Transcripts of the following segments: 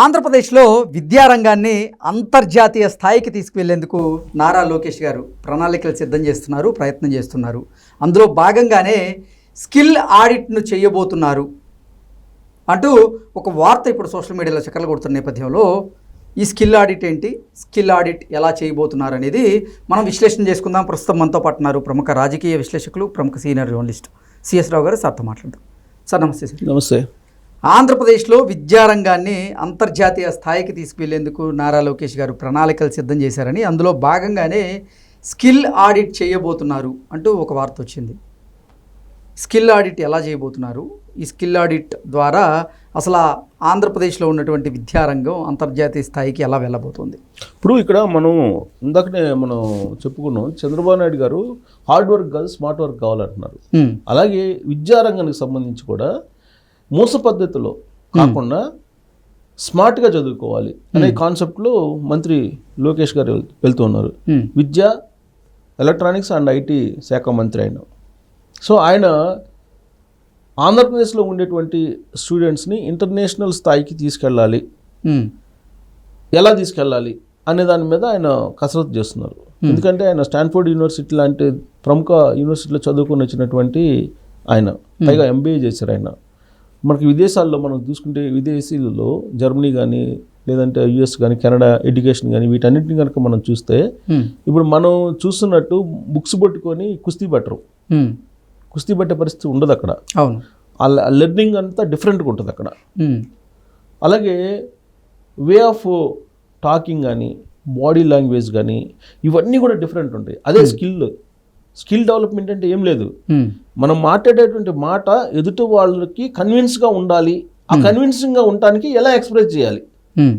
ఆంధ్రప్రదేశ్లో విద్యారంగాన్ని అంతర్జాతీయ స్థాయికి తీసుకువెళ్ళేందుకు నారా లోకేష్ గారు ప్రణాళికలు సిద్ధం చేస్తున్నారు ప్రయత్నం చేస్తున్నారు. అందులో భాగంగానే స్కిల్ ఆడిట్ను చేయబోతున్నారు అంటూ ఒక వార్త ఇప్పుడు సోషల్ మీడియాలో చక్కర్లు కొడుతున్న నేపథ్యంలో ఈ స్కిల్ ఆడిట్ ఏంటి స్కిల్ ఆడిట్ ఎలా చేయబోతున్నారు అనేది మనం విశ్లేషణ చేసుకుందాం. ప్రస్తుతం మనతో పాటు ఉన్నారు ప్రముఖ రాజకీయ విశ్లేషకులు ప్రముఖ సీనియర్ జర్నలిస్ట్ సిఎస్ రావు గారు సార్తో మాట్లాడదాం. సార్ నమస్తే సార్. నమస్తే. ఆంధ్రప్రదేశ్లో విద్యారంగాన్ని అంతర్జాతీయ స్థాయికి తీసుకువెళ్ళేందుకు నారా లోకేష్ గారు ప్రణాళికలు సిద్ధం చేశారని అందులో భాగంగానే స్కిల్ ఆడిట్ చేయబోతున్నారు అంటూ ఒక వార్త వచ్చింది. స్కిల్ ఆడిట్ ఎలా చేయబోతున్నారు? ఈ స్కిల్ ఆడిట్ ద్వారా అసలు ఆంధ్రప్రదేశ్లో ఉన్నటువంటి విద్యారంగం అంతర్జాతీయ స్థాయికి ఎలా వెళ్ళబోతుంది? ఇప్పుడు ఇక్కడ మనం ఇందాకనే మనం చెప్పుకున్నాం చంద్రబాబు నాయుడు గారు హార్డ్ వర్క్ కాదు స్మార్ట్ వర్క్ కావాలంటున్నారు. అలాగే విద్యారంగానికి సంబంధించి కూడా మూస పద్ధతిలో కాకుండా స్మార్ట్గా చదువుకోవాలి అనే కాన్సెప్ట్లో మంత్రి లోకేష్ గారు వెళ్- వెళ్తూ ఉన్నారు. విద్య ఎలక్ట్రానిక్స్ అండ్ ఐటీ శాఖ మంత్రి ఆయన. సో ఆయన ఆంధ్రప్రదేశ్లో ఉండేటువంటి స్టూడెంట్స్ని ఇంటర్నేషనల్ స్థాయికి తీసుకెళ్ళాలి. ఎలా తీసుకెళ్ళాలి అనే దాని మీద ఆయన కసరత్తు చేస్తున్నారు. ఎందుకంటే ఆయన స్టాన్ఫోర్డ్ యూనివర్సిటీ లాంటి ప్రముఖ యూనివర్సిటీలో చదువుకొని వచ్చినటువంటి ఆయన. పైగా ఎంబీఏ చేశారు ఆయన. మనకి విదేశాల్లో మనం చూసుకుంటే విదేశీలలో జర్మనీ కానీ లేదంటే యుఎస్ కానీ కెనడా ఎడ్యుకేషన్ కానీ వీటన్నిటిని కనుక మనం చూస్తే. ఇప్పుడు మనం చూస్తున్నట్టు బుక్స్ పట్టుకొని కుస్తీ పట్టరు. కుస్తీ పట్టే పరిస్థితి ఉండదు అక్కడ అవును ఆ లెర్నింగ్ అంతా డిఫరెంట్గా ఉంటుంది అక్కడ. అలాగే వే ఆఫ్ టాకింగ్ కానీ బాడీ లాంగ్వేజ్ కానీ ఇవన్నీ కూడా డిఫరెంట్ ఉంటాయి అదే స్కిల్ స్కిల్ డెవలప్మెంట్ అంటే ఏం లేదు. మనం మాట్లాడేటువంటి మాట ఎదుటి వాళ్ళకి కన్విన్స్గా ఉండాలి ఆ కన్విన్సింగ్గా ఉండటానికి ఎలా ఎక్స్ప్రెస్ చేయాలి.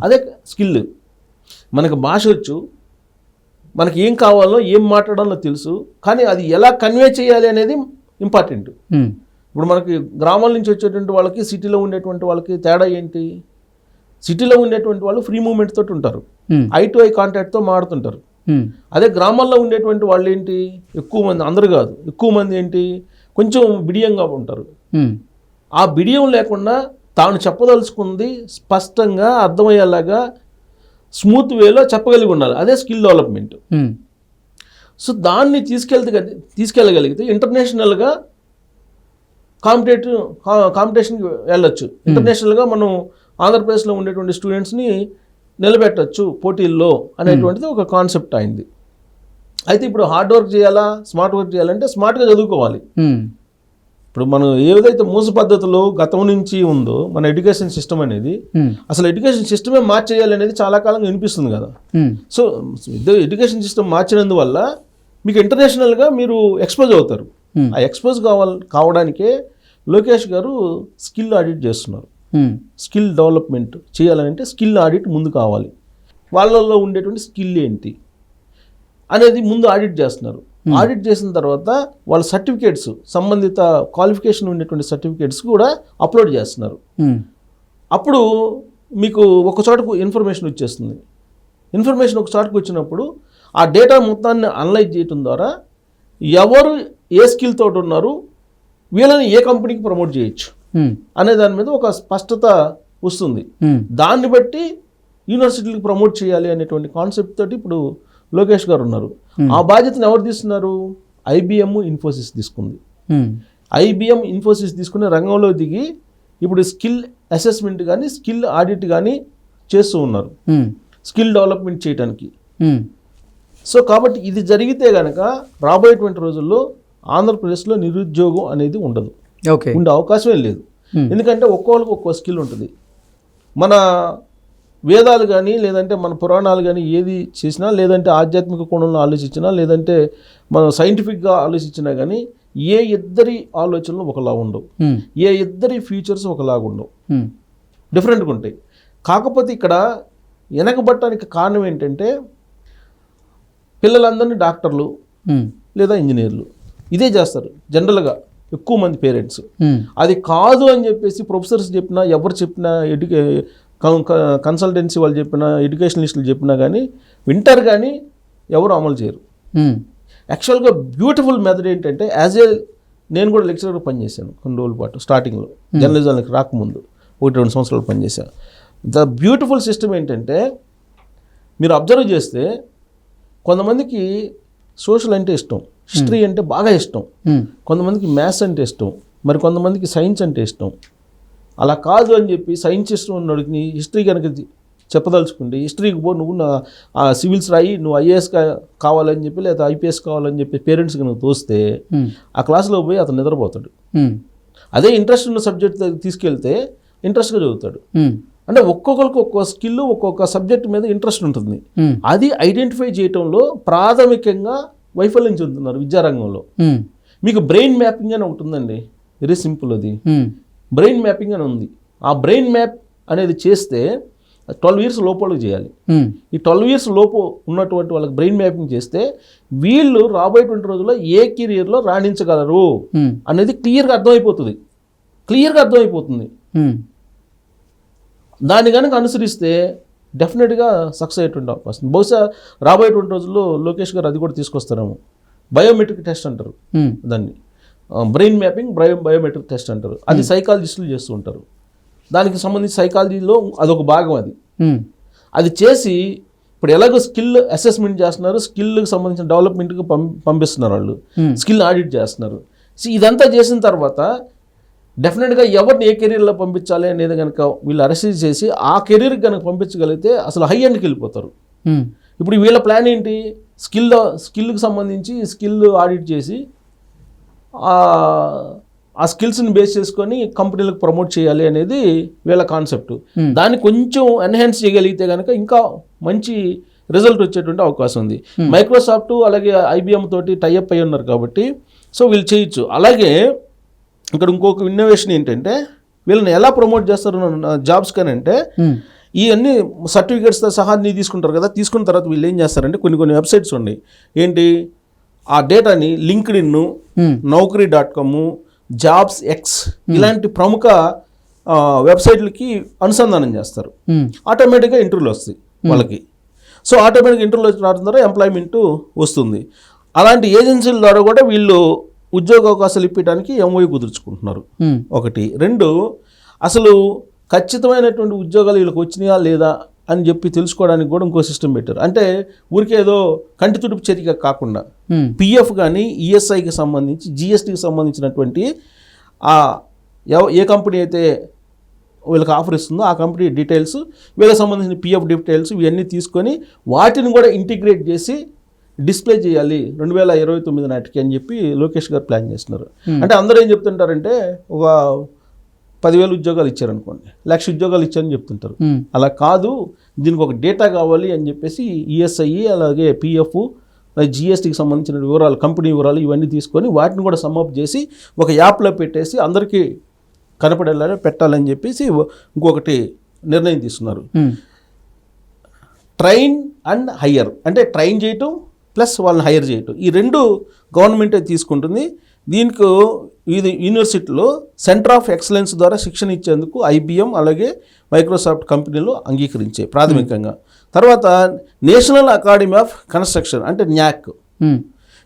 అదే స్కిల్ మనకు భాష వచ్చు మనకి ఏం కావాలో ఏం మాట్లాడాలో తెలుసు కానీ అది ఎలా కన్వే చేయాలి అనేది ఇంపార్టెంట్. ఇప్పుడు మనకి గ్రామాల నుంచి వచ్చేటువంటి వాళ్ళకి సిటీలో ఉండేటువంటి వాళ్ళకి తేడా ఏంటి సిటీలో ఉండేటువంటి వాళ్ళు ఫ్రీ మూమెంట్ తోటి ఉంటారు. ఐ టు ఐ కాంటాక్ట్తో మాడుతుంటారు. అదే గ్రామాల్లో ఉండేటువంటి వాళ్ళు ఏంటి? ఎక్కువ మంది అందరు కాదు. ఎక్కువ మంది ఏంటి? కొంచెం బిడియంగా ఉంటారు. ఆ బిడియం లేకుండా తాను చెప్పదలుచుకుంది స్పష్టంగా అర్థమయ్యేలాగా స్మూత్ వేలో చెప్పగలిగి ఉండాలి. అదే స్కిల్ డెవలప్మెంట్. సో దాన్ని తీసుకెళ్తే తీసుకెళ్ళగలిగితే ఇంటర్నేషనల్గా కాంపిటేటివ్ కాంపిటీషన్కి వెళ్ళొచ్చు. ఇంటర్నేషనల్గా మనం ఆంధ్రప్రదేశ్లో ఉండేటువంటి స్టూడెంట్స్ని నిలబెట్టచ్చు పోటీల్లో అనేటువంటిది ఒక కాన్సెప్ట్ అయింది అయితే ఇప్పుడు హార్డ్ వర్క్ చేయాలా స్మార్ట్ వర్క్ చేయాలంటే స్మార్ట్గా చదువుకోవాలి. ఇప్పుడు మనం ఏదైతే మూస పద్ధతిలో గతం నుంచి ఉందో మన ఎడ్యుకేషన్ సిస్టమ్ అనేది. అసలు ఎడ్యుకేషన్ సిస్టమే మార్చేయాలి అనేది చాలా కాలంగా వినిపిస్తుంది కదా. సో ఎడ్యుకేషన్ సిస్టమ్ మార్చినందువల్ల మీకు ఇంటర్నేషనల్గా మీరు ఎక్స్పోజ్ అవుతారు. ఆ ఎక్స్పోజ్ కావాలి కావడానికే లోకేష్ గారు స్కిల్ ఆడిట్ చేస్తున్నారు. స్కిల్ డెవలప్మెంట్ చేయాలంటే స్కిల్ ఆడిట్ ముందు కావాలి. వాళ్ళల్లో ఉండేటువంటి స్కిల్ ఏంటి అనేది ముందు ఆడిట్ చేస్తున్నారు. ఆడిట్ చేసిన తర్వాత వాళ్ళ సర్టిఫికేట్స్ సంబంధిత క్వాలిఫికేషన్ ఉండేటువంటి సర్టిఫికేట్స్ కూడా అప్లోడ్ చేస్తున్నారు. హ్మ్. అప్పుడు మీకు ఒక చోటకు ఇన్ఫర్మేషన్ వచ్చేస్తుంది. ఇన్ఫర్మేషన్ ఒక చోటకు వచ్చినప్పుడు ఆ డేటా మొత్తాన్ని అనలైజ్ చేయడం ద్వారా ఎవరు ఏ స్కిల్ తోటి ఉన్నారు వీళ్ళని ఏ కంపెనీకి ప్రమోట్ చేయొచ్చు. అనే దాని మీద ఒక స్పష్టత వస్తుంది. హ్మ్. దాన్ని బట్టి యూనివర్సిటీలకు ప్రమోట్ చేయాలి అనేటువంటి కాన్సెప్ట్ తోటి ఇప్పుడు లోకేష్ గారు ఉన్నారు. ఆ బాధ్యతను ఎవరు తీసుకున్నారు? ఐబిఎం ఇన్ఫోసిస్ తీసుకుంది. ఐబిఎం ఇన్ఫోసిస్ తీసుకునే రంగంలో దిగి ఇప్పుడు స్కిల్ అసెస్మెంట్ కానీ స్కిల్ ఆడిట్ కానీ చేస్తూ ఉన్నారు. స్కిల్ డెవలప్మెంట్ చేయడానికి. సో కాబట్టి ఇది జరిగితే కనుక రాబోయేటువంటి రోజుల్లో ఆంధ్రప్రదేశ్లో నిరుద్యోగం అనేది ఉండదు. ఓకే ఉండే అవకాశమే లేదు. ఎందుకంటే ఒక్కోళ్ళకి ఒక్కో స్కిల్ ఉంటుంది మన వేదాలు కానీ లేదంటే మన పురాణాలు కానీ ఏది చేసినా లేదంటే ఆధ్యాత్మిక కోణంలో ఆలోచించినా లేదంటే మనం సైంటిఫిక్గా ఆలోచించినా కానీ ఏ ఇద్దరి ఆలోచనలు ఒకలా ఉండవు. ఏ ఇద్దరి ఫ్యూచర్స్ ఒకలాగా ఉండవు. డిఫరెంట్గా ఉంటాయి కాకపోతే ఇక్కడ వెనకబట్టడానికి కారణం ఏంటంటే పిల్లలందరినీ డాక్టర్లు. లేదా ఇంజనీర్లు ఇదే చేస్తారు జనరల్గా ఎక్కువ మంది పేరెంట్స్. అది కాదు అని చెప్పేసి ప్రొఫెసర్స్ చెప్పినా ఎవరు చెప్పినా ఎడ్యుకే కన్సల్టెన్సీ వాళ్ళు చెప్పినా ఎడ్యుకేషనలిస్టులు చెప్పినా కానీ వింటారు కానీ ఎవరు అమలు చేయరు. యాక్చువల్గా బ్యూటిఫుల్ మెథడ్ ఏంటంటే యాజ్ ఏ నేను కూడా లెక్చరర్గా పనిచేశాను కొన్ని రోజుల పాటు స్టార్టింగ్లో. జర్నలిజానికి రాకముందు. ఒకటి రెండు సంవత్సరాలు పనిచేశాను. ద బ్యూటిఫుల్ సిస్టమ్ ఏంటంటే మీరు అబ్జర్వ్ చేస్తే కొంతమందికి సోషల్ అంటే ఇష్టం. హిస్టరీ అంటే బాగా ఇష్టం. కొంతమందికి మ్యాథ్స్ అంటే ఇష్టం. మరి కొంతమందికి సైన్స్ అంటే ఇష్టం. అలా కాదు అని చెప్పి సైన్స్ ఇష్టం ఉన్నోడికి హిస్టరీ కనుక చెప్పదలుచుకుంటే హిస్టరీకి పో నువ్వు నా ఆ సివిల్స్ రాయి నువ్వు ఐఏఎస్ కావాలని చెప్పి లేదా ఐపీఎస్ కావాలని చెప్పి పేరెంట్స్ కనుక తోస్తే ఆ క్లాస్లో పోయి అతను నిద్రపోతాడు. అదే ఇంట్రెస్ట్ ఉన్న సబ్జెక్ట్ తీసుకెళ్తే ఇంట్రెస్ట్గా చదువుతాడు. అంటే ఒక్కొక్కరికి ఒక్కొక్క స్కిల్ ఒక్కొక్క సబ్జెక్ట్ మీద ఇంట్రెస్ట్ ఉంటుంది. అది ఐడెంటిఫై చేయటంలో ప్రాథమికంగా వైఫల్యం చెందుతున్నారు విద్యారంగంలో. మీకు బ్రెయిన్ మ్యాపింగ్ అని ఒకటి ఉందండి వెరీ సింపుల్ అది. బ్రెయిన్ మ్యాపింగ్ అని ఉంది. ఆ బ్రెయిన్ మ్యాప్ అనేది చేస్తే ట్వెల్వ్ ఇయర్స్ లోపల చేయాలి. ఈ ట్వెల్వ్ ఇయర్స్ లోపు ఉన్నటువంటి వాళ్ళకి బ్రెయిన్ మ్యాపింగ్ చేస్తే వీళ్ళు రాబోయేటువంటి రోజుల్లో ఏ కెరియర్లో రాణించగలరు అనేది క్లియర్గా అర్థమైపోతుంది. క్లియర్గా అర్థమైపోతుంది. దాన్ని కనుక అనుసరిస్తే డెఫినెట్గా సక్సెస్ అయ్యేటువంటి అవకాశం బహుశా రాబోయేటువంటి రోజుల్లో లోకేష్ గారు అది కూడా తీసుకొస్తారేమో. బయోమెట్రిక్ టెస్ట్ అంటారు దాన్ని. Brain mapping bio biometric test అంటారు. అది సైకాలజిస్టులు చేస్తూ ఉంటారు. దానికి సంబంధించి సైకాలజీలో అదొక భాగం అది. అది చేసి ఇప్పుడు ఎలాగో స్కిల్ అసెస్మెంట్ చేస్తున్నారు స్కిల్కి సంబంధించిన డెవలప్మెంట్కి పంపిస్తున్నారు వాళ్ళు. స్కిల్ ఆడిట్ చేస్తున్నారు. ఇదంతా చేసిన తర్వాత డెఫినెట్గా ఎవరిని ఏ కెరీర్లో పంపించాలి అనేది కనుక వీళ్ళు అరెస్ట్ చేసి ఆ కెరీర్కి కనుక పంపించగలిగితే అసలు హై ఎండ్కి వెళ్ళిపోతారు. ఉమ్, ఇప్పుడు వీళ్ళ ప్లాన్ ఏంటి? స్కిల్ స్కిల్కి సంబంధించి స్కిల్ ఆడిట్ చేసి ఆ- స్కిల్స్ని బేస్ చేసుకొని కంపెనీలకు ప్రమోట్ చేయాలి అనేది వీళ్ళ కాన్సెప్ట్ Hmm. దాన్ని కొంచెం ఎన్హాన్స్ చేయగలిగితే కనుక ఇంకా మంచి రిజల్ట్ వచ్చేటువంటి అవకాశం ఉంది. మైక్రోసాఫ్ట్ అలాగే ఐబిఎం తోటి టైఅప్ అయి ఉన్నారు కాబట్టి సో వీళ్ళు చేయొచ్చు. అలాగే ఇక్కడ ఇంకొక ఇన్నోవేషన్ ఏంటంటే వీళ్ళని ఎలా ప్రమోట్ చేస్తారు జాబ్స్ కానీ అంటే ఇవన్నీ సర్టిఫికేట్స్తో సహా అన్నీ తీసుకుంటారు కదా తీసుకున్న తర్వాత వీళ్ళు ఏం చేస్తారంటే కొన్ని కొన్ని వెబ్సైట్స్ ఉన్నాయి. ఏంటి? ఆ డేటాని LinkedIn Naukri dot com jobs X ఇలాంటి ప్రముఖ వెబ్సైట్లకి అనుసంధానం చేస్తారు. ఆటోమేటిక్గా ఇంటర్వ్యూలు వస్తాయి వాళ్ళకి. సో ఆటోమేటిక్గా ఇంటర్వ్యూలు రావడం ద్వారా ఎంప్లాయ్మెంట్ వస్తుంది. అలాంటి ఏజెన్సీల ద్వారా కూడా వీళ్ళు ఉద్యోగ అవకాశాలు ఇప్పడానికి ఎంఓయూ కుదుర్చుకుంటున్నారు. ఉమ్, ఒకటి. రెండు అసలు ఖచ్చితమైనటువంటి ఉద్యోగాలు వీళ్ళకి వచ్చినాయా లేదా అని చెప్పి తెలుసుకోవడానికి కూడా ఇంకో సిస్టమ్ పెట్టారు. అంటే ఊరికే ఏదో కంటి తుడుపు చర్యగా కాకుండా పిఎఫ్ కానీ ఈఎస్ఐకి సంబంధించి జిఎస్టీకి సంబంధించినటువంటి ఆ ఏ కంపెనీ అయితే వీళ్ళకి ఆఫర్ ఇస్తుందో ఆ కంపెనీ డీటెయిల్స్ వీళ్ళకి సంబంధించిన పిఎఫ్ డీటెయిల్స్ ఇవన్నీ తీసుకొని వాటిని కూడా ఇంటిగ్రేట్ చేసి డిస్ప్లే చేయాలి రెండు వేల ఇరవై తొమ్మిది నాటికి అని చెప్పి లోకేష్ గారు ప్లాన్ చేస్తున్నారు. అంటే అందరూ ఏం చెప్తుంటారంటే ఒక పదివేలు ఉద్యోగాలు ఇచ్చారనుకోండి లక్ష ఉద్యోగాలు ఇచ్చారని చెప్తుంటారు. ఉమ్, అలా కాదు దీనికి ఒక డేటా కావాలి అని చెప్పేసి ఈఎస్ఐ అలాగే పిఎఫ్ జిఎస్టీకి సంబంధించిన వివరాలు కంపెనీ వివరాలు ఇవన్నీ తీసుకొని వాటిని కూడా సమ్మప్ చేసి ఒక యాప్లో పెట్టేసి అందరికీ కనపడేలా పెట్టాలని చెప్పేసి ఇంకొకటి నిర్ణయం తీసుకున్నారు. ట్రైన్ అండ్ హయ్యర్ అంటే ట్రైన్ చేయటం ప్లస్ వాళ్ళని హైర్ చేయటం. ఈ రెండు గవర్నమెంటే తీసుకుంటుంది. దీనికి ఇది యూనివర్సిటీలో సెంటర్ ఆఫ్ ఎక్సలెన్స్ ద్వారా శిక్షణ ఇచ్చేందుకు ఐబిఎం అలాగే మైక్రోసాఫ్ట్ కంపెనీలు అంగీకరించాయి ప్రాథమికంగా. తర్వాత నేషనల్ అకాడమీ ఆఫ్ కన్స్ట్రక్షన్ అంటే న్యాక్. ఉమ్,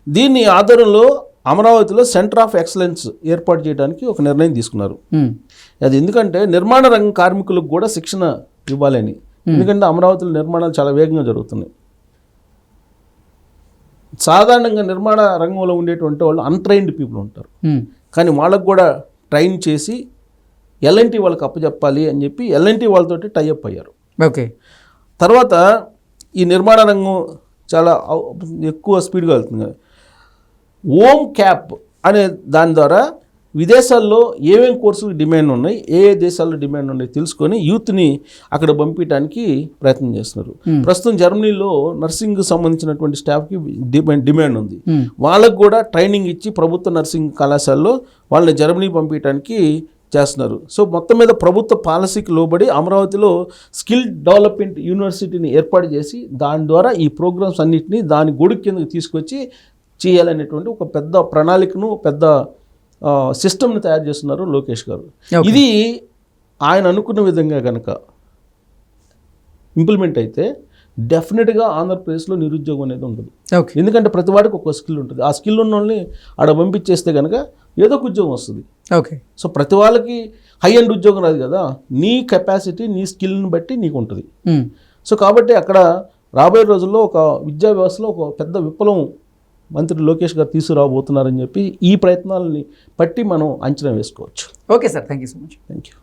దీని ఆధారంలో అమరావతిలో సెంటర్ ఆఫ్ ఎక్సలెన్స్ ఏర్పాటు చేయడానికి ఒక నిర్ణయం తీసుకున్నారు. అది ఎందుకంటే నిర్మాణ రంగ కార్మికులకు కూడా శిక్షణ ఇవ్వాలని. ఎందుకంటే అమరావతిలో నిర్మాణాలు చాలా వేగంగా జరుగుతున్నాయి. సాధారణంగా నిర్మాణ రంగంలో ఉండేటువంటి వాళ్ళు అన్ట్రైన్డ్ పీపుల్ ఉంటారు. కానీ వాళ్ళకు కూడా ట్రైన్ చేసి ఎల్ఎన్టీ వాళ్ళకి అప్పచెప్పాలి అని చెప్పి ఎల్ఎన్టీ వాళ్ళతోటి టైఅప్ అయ్యారు. ఓకే. తర్వాత ఈ నిర్మాణ రంగం చాలా ఎక్కువ స్పీడ్గా వెళ్తుంది ఓమ్ క్యాప్ అనే దాని ద్వారా విదేశాల్లో ఏమేం కోర్సులు డిమాండ్ ఉన్నాయి ఏ ఏ దేశాల్లో డిమాండ్ ఉన్నాయి తెలుసుకొని యూత్ని అక్కడ పంపించడానికి ప్రయత్నం చేస్తున్నారు. ప్రస్తుతం జర్మనీలో నర్సింగ్ సంబంధించినటువంటి స్టాఫ్కి డిమాండ్ డిమాండ్ ఉంది. వాళ్ళకు కూడా ట్రైనింగ్ ఇచ్చి ప్రభుత్వ నర్సింగ్ కళాశాలలో వాళ్ళని జర్మనీ పంపించడానికి చేస్తున్నారు. సో మొత్తం మీద ప్రభుత్వ పాలసీకి లోబడి అమరావతిలో స్కిల్ డెవలప్మెంట్ యూనివర్సిటీని ఏర్పాటు చేసి దాని ద్వారా ఈ ప్రోగ్రామ్స్ అన్నిటినీ దాని గొడుగు కిందకి తీసుకొచ్చి చేయాలనేటువంటి ఒక పెద్ద ప్రణాళికను పెద్ద సిస్టమ్ని తయారు చేస్తున్నారు లోకేష్ గారు. ఇది ఆయన అనుకున్న విధంగా కనుక ఇంప్లిమెంట్ అయితే డెఫినెట్గా ఆంధ్రప్రదేశ్లో నిరుద్యోగం అనేది ఉండదు ఎందుకంటే ప్రతి వాడికి ఒక స్కిల్ ఉంటుంది. ఆ స్కిల్ ఉన్న వాళ్ళని ఆడ పంపించేస్తే కనుక ఏదో ఒక ఉద్యోగం వస్తుంది. ఓకే. సో ప్రతి వాళ్ళకి హై అండ్ ఉద్యోగం రాదు కదా. నీ కెపాసిటీ నీ స్కిల్ని బట్టి నీకు ఉంటుంది. సో కాబట్టి అక్కడ రాబోయే రోజుల్లో ఒక విద్యా వ్యవస్థలో ఒక పెద్ద విప్లవం మంత్రి లోకేష్ గారు తీసుకురాబోతున్నారని చెప్పి ఈ ప్రయత్నాలని బట్టి మనం అంచనా వేసుకోవచ్చు. Okay sir thank you so much. Thank you